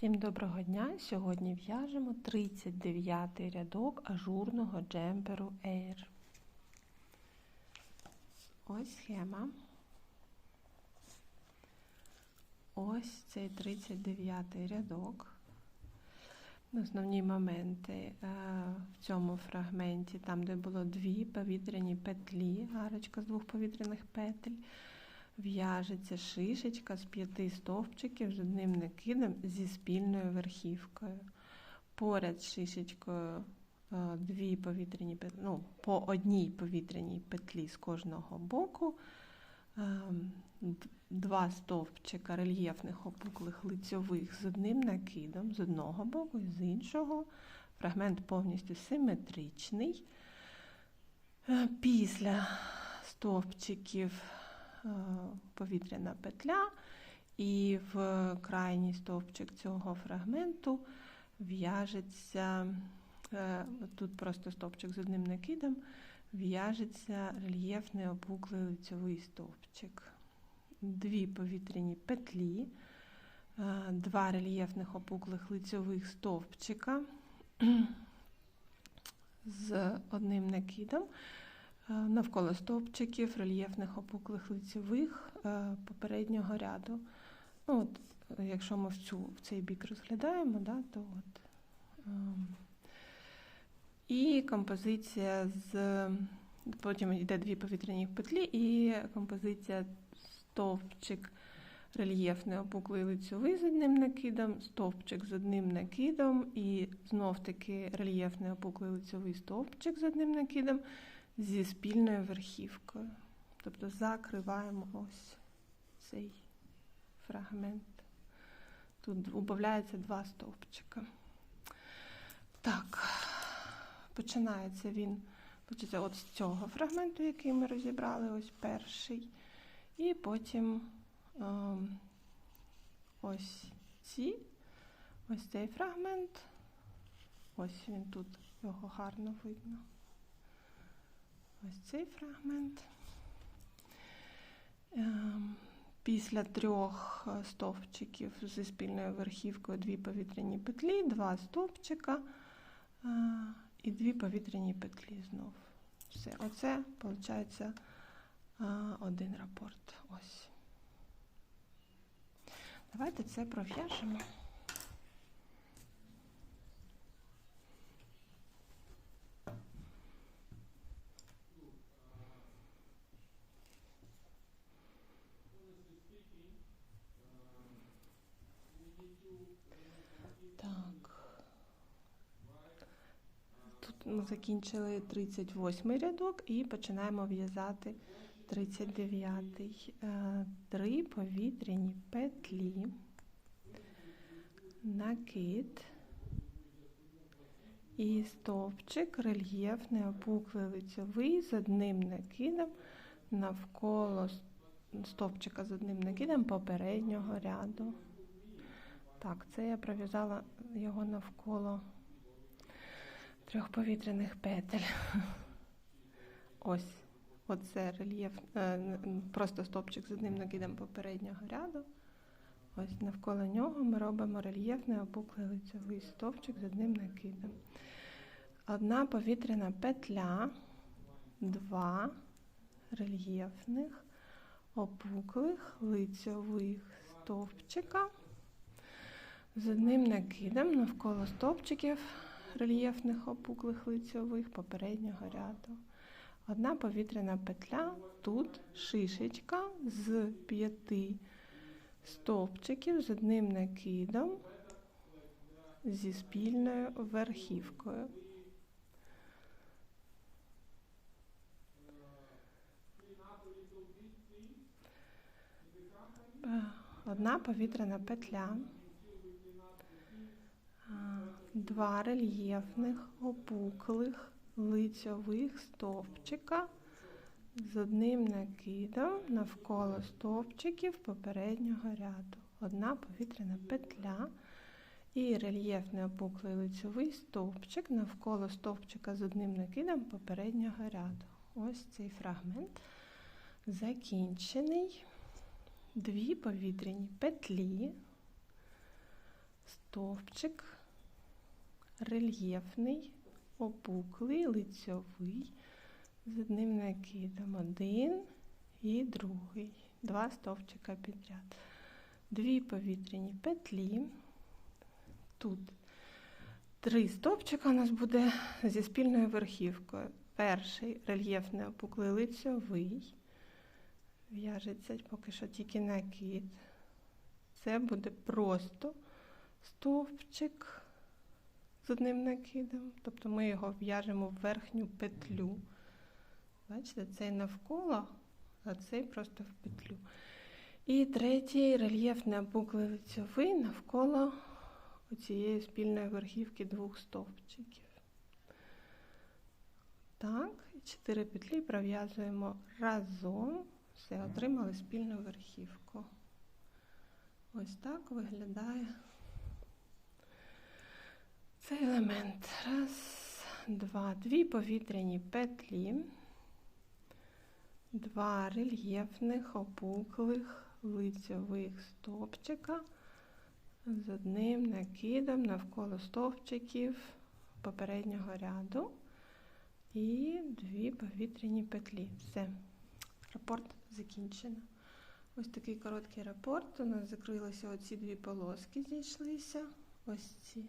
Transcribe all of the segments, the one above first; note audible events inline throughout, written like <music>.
Всім доброго дня! Сьогодні в'яжемо 39 рядок ажурного джемперу Air. Ось схема. Ось цей 39 рядок. Основні моменти е, в цьому фрагменті, там, де було дві повітряні петлі, гарочка з двох повітряних петель в'яжеться шишечка з п'яти стовпчиків з одним накидом зі спільною верхівкою. Поряд з шишечкою е, дві повітряні ну, по одній повітряній петлі з кожного боку, ем, два стовпчика рельєфних опуклих лицьових з одним накидом з одного боку і з іншого. Фрагмент повністю симетричний. Е, після стовпчиків Е, повітряна петля, і в крайній стовпчик цього фрагменту в'яжеться, е, тут просто стовпчик з одним накидом, в'яжеться рельєфний опуклий лицьовий стовпчик. Дві повітряні петлі, е, два рельєфних опуклих лицьових стовпчика <clears throat> з одним накидом. Е, навколо стовпчиків, рельєфних опуклих лицевих е, попереднього ряду. Ну, от, Якщо ми в цю, в цей бік розглядаємо, да, то от. Ем, і композиція з. Потім йде дві повітряні петлі, і композиція стовпчик рельєфний опуклий лицьовий з одним накидом, стовпчик з одним накидом, і знов-таки рельєфний опуклий лицьовий стовпчик з одним накидом зі спільною верхівкою. Тобто закриваємо ось цей фрагмент. Тут убавляється два стовпчика. Так, починається він починається от з цього фрагменту, який ми розібрали, ось перший. І потім е, ось ці, ось цей фрагмент. Ось він тут, його гарно видно ось цей фрагмент. Ем, після трьох е, стовпчиків зі спільною верхівкою дві повітряні петлі, два стовпчика е, і дві повітряні петлі знов. Все, оце, виходить, е, один рапорт. Ось. Давайте це пров'яжемо. Ми закінчили 38 рядок і починаємо в'язати 39-й. Е, три повітряні петлі, накид і стовпчик рельєфний опуклий лицьовий з одним накидом навколо стовпчика з одним накидом попереднього ряду. Так, це я пров'язала його навколо трьох повітряних петель. Ось. Оце рельєф, е, просто стопчик з одним накидом попереднього ряду. Ось навколо нього ми робимо рельєфний опуклий лицевий стовпчик з одним накидом. Одна повітряна петля, два рельєфних опуклих лицьових стовпчика з одним накидом навколо стовпчиків рельєфних опуклих лицьових попереднього ряду. Одна повітряна петля, тут шишечка з п'яти стовпчиків з одним накидом зі спільною верхівкою. Одна повітряна петля два рельєфних опуклих лицьових стовпчика з одним накидом навколо стовпчиків попереднього ряду. Одна повітряна петля і рельєфний опуклий лицьовий стовпчик навколо стовпчика з одним накидом попереднього ряду. Ось цей фрагмент закінчений. Дві повітряні петлі стовпчик, рельєфний, опуклий, лицьовий, з одним накидом. Один і другий. Два стовпчика підряд. Дві повітряні петлі. Тут три стовпчика у нас буде зі спільною верхівкою. Перший рельєфний опуклий лицьовий. В'яжеться поки що тільки накид. Це буде просто стовпчик з одним накидом. Тобто ми його в'яжемо в верхню петлю. Бачите, цей навколо, а цей просто в петлю. І третій рельєфний опуклий лицьовий навколо цієї спільної верхівки двох стовпчиків. Так, і чотири петлі пров'язуємо разом. Все, отримали спільну верхівку. Ось так виглядає цей елемент. Раз, два, дві повітряні петлі, два рельєфних, опуклих, лицьових стовпчика з одним накидом навколо стовпчиків попереднього ряду і дві повітряні петлі. Все. Рапорт закінчено. Ось такий короткий рапорт. У нас закрилися оці дві полоски, зійшлися. Ось ці.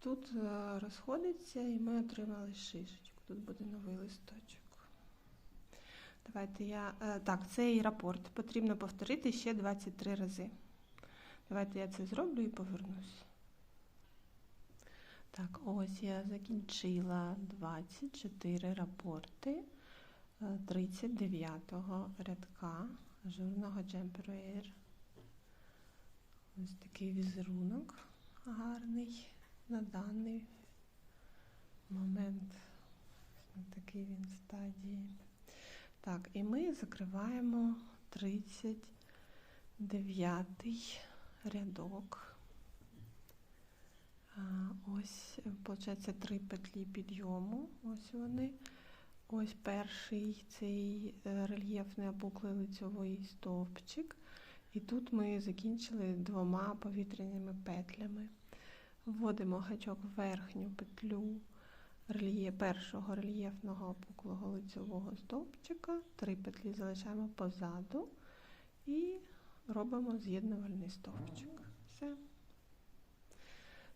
Тут е, розходиться і ми отримали шишечку. Тут буде новий листочок. Давайте я. е, Так, цей рапорт потрібно повторити ще 23 рази. Давайте я це зроблю і повернусь. Так, ось я закінчила 24 рапорти. 39-го рядка ажурного джемперу Air. Ось такий візерунок гарний на даний момент. Такий він стадії. Так, і ми закриваємо 39-й рядок. Ось, виходить, три петлі підйому. Ось вони. Ось перший цей е, рельєфний опуклий лицьовий стовпчик. І тут ми закінчили двома повітряними петлями. Вводимо гачок в верхню петлю рельє, першого рельєфного опуклого лицьового стовпчика. Три петлі залишаємо позаду і робимо з'єднувальний стовпчик. Все.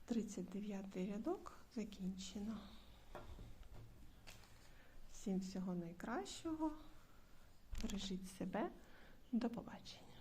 39 рядок закінчено. Всім всього найкращого. Бережіть себе. До побачення.